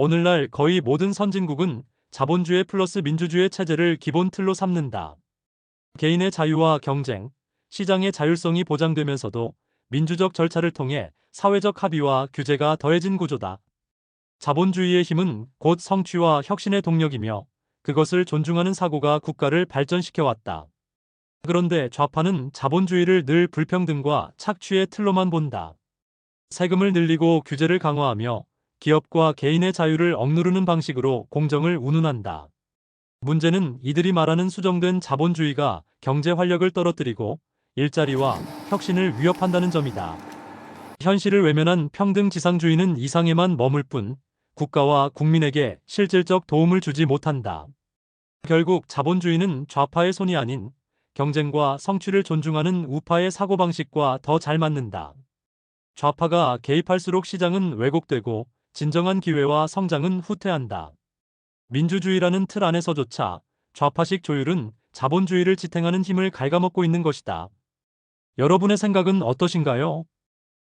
오늘날 거의 모든 선진국은 자본주의 플러스 민주주의 체제를 기본 틀로 삼는다. 개인의 자유와 경쟁, 시장의 자율성이 보장되면서도 민주적 절차를 통해 사회적 합의와 규제가 더해진 구조다. 자본주의의 힘은 곧 성취와 혁신의 동력이며 그것을 존중하는 사고가 국가를 발전시켜 왔다. 그런데 좌파는 자본주의를 늘 불평등과 착취의 틀로만 본다. 세금을 늘리고 규제를 강화하며 기업과 개인의 자유를 억누르는 방식으로 공정을 운운한다. 문제는 이들이 말하는 수정된 자본주의가 경제 활력을 떨어뜨리고 일자리와 혁신을 위협한다는 점이다. 현실을 외면한 평등 지상주의는 이상에만 머물 뿐 국가와 국민에게 실질적 도움을 주지 못한다. 결국 자본주의는 좌파의 손이 아닌 경쟁과 성취를 존중하는 우파의 사고방식과 더 잘 맞는다. 좌파가 개입할수록 시장은 왜곡되고 진정한 기회와 성장은 후퇴한다. 민주주의라는 틀 안에서조차 좌파식 조율은 자본주의를 지탱하는 힘을 갉아먹고 있는 것이다. 여러분의 생각은 어떠신가요?